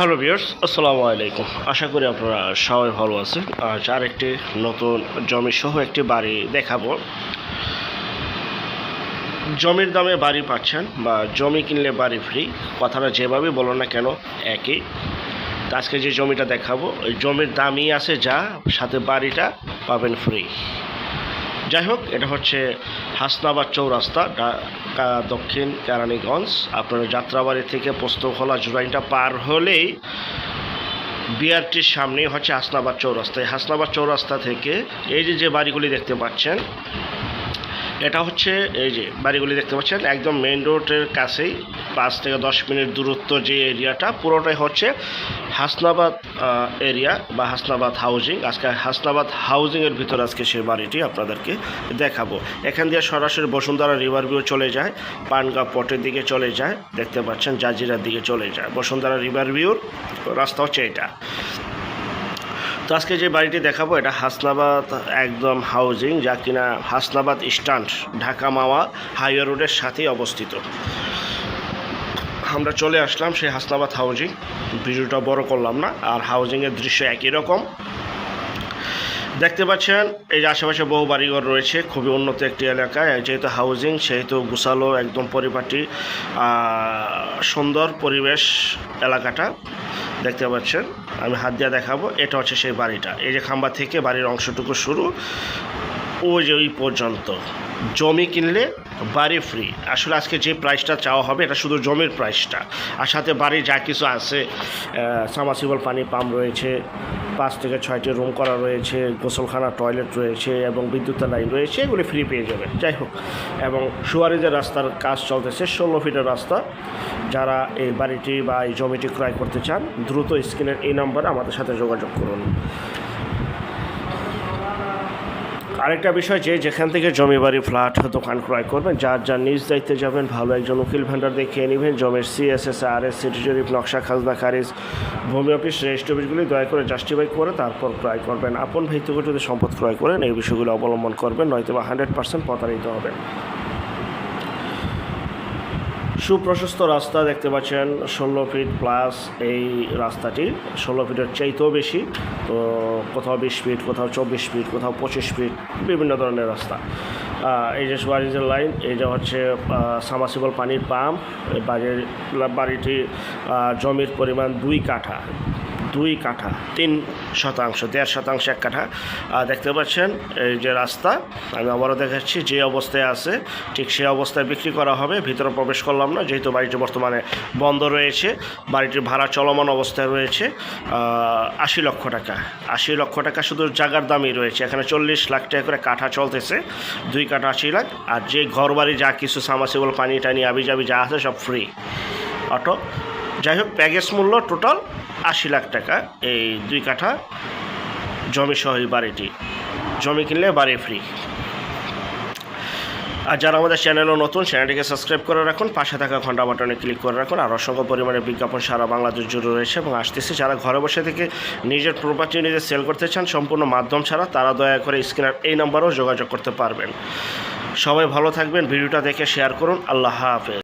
Hello বিয়ার্স আসসালামু আলাইকুম। আশা করি আপনারা সবাই ভালো আছেন। আজ আর একটি নতুন জমি সহ একটি বাড়ি দেখাবো। জমির দামে বাড়ি পাচ্ছেন বা জমি কিনলে বাড়ি ফ্রি, কথাটা যেভাবে বলো না কেন, একই। আজকে যে জমিটা দেখাবো, ওই জমির দামই আছে যা, সাথে বাড়িটা পাবেন ফ্রি। যাই হোক, এটা হচ্ছে হাসনাবাদ চৌরাস্তা দক্ষিণ কেরানীগঞ্জ। আপনার যাত্রাবাড়ি থেকে পোস্তখোলা জুরাইনটা পার হলেই বিআরটির সামনেই হচ্ছে হাসনাবাদ চৌরাস্তা। এই হাসনাবাদ চৌরাস্তা থেকে এই যে যে বাড়িগুলি দেখতে পাচ্ছেন এটা হচ্ছে এই যে বাড়িগুলি দেখতে পাচ্ছেন, একদম মেইন রোডের কাছেই, পাঁচ থেকে দশ মিনিট দূরত্ব যে এরিয়াটা, পুরোটাই হচ্ছে হাসনাবাদ এরিয়া বা হাসনাবাদ হাউজিং আজকে হাসনাবাদ হাউজিংয়ের ভিতর আজকে সেই বাড়িটি আপনাদেরকে দেখাবো। এখান দিয়ে সরাসরি বসুন্ধরা রিভার ভিউ চলে যায়, পানগা পটের দিকে চলে যায়, দেখতে পাচ্ছেন জাজিরার দিকে চলে যায়। বসুন্ধরা রিভার ভিউর রাস্তা হচ্ছে এটা। তো আজকে যে বাড়িটি দেখাবো, এটা হাসনাবাদ একদম হাউজিং যা কিনা হাসনাবাদ স্ট্যান্ড, ঢাকা মাওয়া, হাইওয়ে রোডের সাথেই অবস্থিত। আমরা চলে আসলাম সেই হাসনাবাদ হাউজিং ভিডিওটা বড় করলাম না, আর হাউজিংয়ের দৃশ্য একই রকম। দেখতে পাচ্ছেন, এই যে আশেপাশে বহু বাড়িঘর রয়েছে, খুবই উন্নত একটি এলাকায় যেহেতু হাউজিং সেহেতু গুছালো একদম পরিপাটি সুন্দর পরিবেশ এলাকাটা, দেখতে পাচ্ছেন, আমি হাত দিয়ে দেখাবো, এটা হচ্ছে সেই বাড়িটা, এই যে খাম্বা থেকে বাড়ির অংশটুকু শুরু ওই যে ওই পর্যন্ত। জমি কিনলে বাড়ি ফ্রি আসলে আজকে যে প্রাইসটা চাওয়া হবে, এটা শুধু জমির প্রাইসটা আর সাথে বাড়ি যা কিছু আছে সামাসিবল পানি পাম্প রয়েছে, পাঁচ থেকে ছয়টি রুম করা রয়েছে, গোসলখানা টয়লেট রয়েছে এবং বিদ্যুতের লাইন রয়েছে, এগুলি ফ্রি পেয়ে যাবে যাই হোক, এবং সুয়ারিজের রাস্তার কাজ চলতেছে, ষোলো ফিটের রাস্তা, যারা এই বাড়িটি বা এই জমিটি ক্রয় করতে চান, দ্রুত স্ক্রিনের এই নম্বরে আমাদের সাথে যোগাযোগ করুন। আরেকটা বিষয় যে যেখান থেকে জমি বাড়ি ফ্ল্যাট দোকান ক্রয় করবেন, যার যার নিজ দায়িত্বে যাবেন, ভালো একজন উকিল ভেন্ডার দেখিয়ে নেবেন, জমির সিএসএস আর এস সিটি জরিপ নকশা, খাজনা, খারিজ, ভূমি অফিস, রেজিস্ট্রি অফিসগুলি দয়া করে জাস্টিফাই করে তারপর ক্রয় করবেন। আপন ভিত্তিক যদি সম্পদ ক্রয় করেন, এই বিষয়গুলো অবলম্বন করবেন নয়তো বা হান্ড্রেড পার্সেন্ট প্রতারিত হবেন। সুপ্রশস্ত রাস্তা দেখতে পাচ্ছেন ষোলো ফিট প্লাস এই রাস্তাটি। ষোলো ফিটের চাইতেও বেশি, তো কোথাও বিশ ফিট, কোথাও চব্বিশ ফিট, কোথাও পঁচিশ ফিট, বিভিন্ন ধরনের রাস্তা। এই যে সুয়ারিজের লাইন যে হচ্ছে সামাসিবল পানির পাম্প বাড়ির, বাড়িটি জমির পরিমাণ দুই কাঠা। দুই কাঠা, তিন শতাংশ, দেড় শতাংশ এক কাঠা। দেখতে পাচ্ছেন এই যে রাস্তা, আমি আবারও দেখাচ্ছি যে অবস্থায় আছে, ঠিক সেই অবস্থায় বিক্রি করা হবে, ভিতরে প্রবেশ করলাম না, যেহেতু বাড়িটি বর্তমানে বন্ধ রয়েছে, বাড়িটির ভাড়া চলমান অবস্থায় রয়েছে আশি লক্ষ টাকা। আশি লক্ষ টাকা শুধু জায়গার দামই রয়েছে, এখানে চল্লিশ লাখ টাকা করে কাঠা চলতেছে, দুই কাঠা আশি লাখ, আর যে ঘর বাড়ি যা কিছু সামাসিবল পানি টানি আবি জাবি যা আছে সব ফ্রি অটো, যাই হোক, প্যাকেজ মূল্য টোটাল আশি লাখ টাকা এই দুই কাঠা জমি সহ এই বাড়িটি। জমি কিনলে বাড়ি ফ্রি আর যারা আমাদের চ্যানেলও নতুন চ্যানেলটিকে সাবস্ক্রাইব করে রাখুন, পাশে থাকা ঘণ্টা বাটনে ক্লিক করে রাখুন, আর অসংখ্য পরিমাণে বিজ্ঞাপন সারা বাংলাদেশ জুড়ে রয়েছে এবং আসতেছে। যারা ঘরে বসে থেকে নিজের প্রপার্টি নিজে সেল করতে চান, সম্পূর্ণ মাধ্যম ছাড়া, তারা দয়া করে স্ক্রিনার এই নাম্বারেও যোগাযোগ করতে পারবেন। সবাই ভালো থাকবেন, ভিডিওটা দেখে শেয়ার করুন। আল্লাহ হাফেজ।